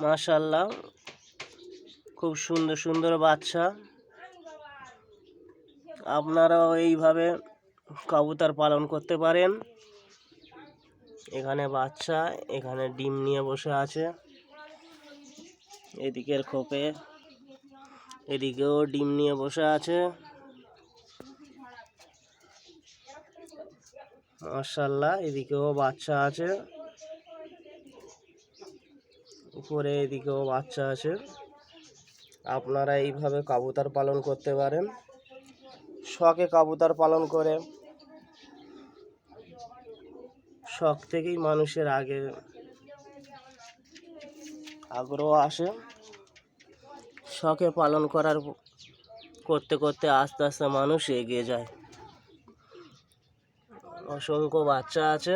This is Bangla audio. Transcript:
মাশাল্লাহ খুব সুন্দর সুন্দর বাচ্চা। আপনারাও এইভাবে কবুতর পালন করতে পারেন। এখানে বাচ্চা, এখানে ডিম নিয়ে বসে আছে। এদিকের খোপে, এদিকেও ডিম নিয়ে বসে আছে। মার্শাল্লাহ এদিকেও বাচ্চা আছে। উপরে এদিকেও বাচ্চা আছে। আপনারা এইভাবে কবুতর পালন করতে পারেন। শখে কবুতর পালন করে। শখ থেকেই মানুষের আগে আগ্রহ আসে। শখে পালন করার করতে করতে আস্তে আস্তে মানুষ এগিয়ে যায়। অসংখ্য বাচ্চা আছে।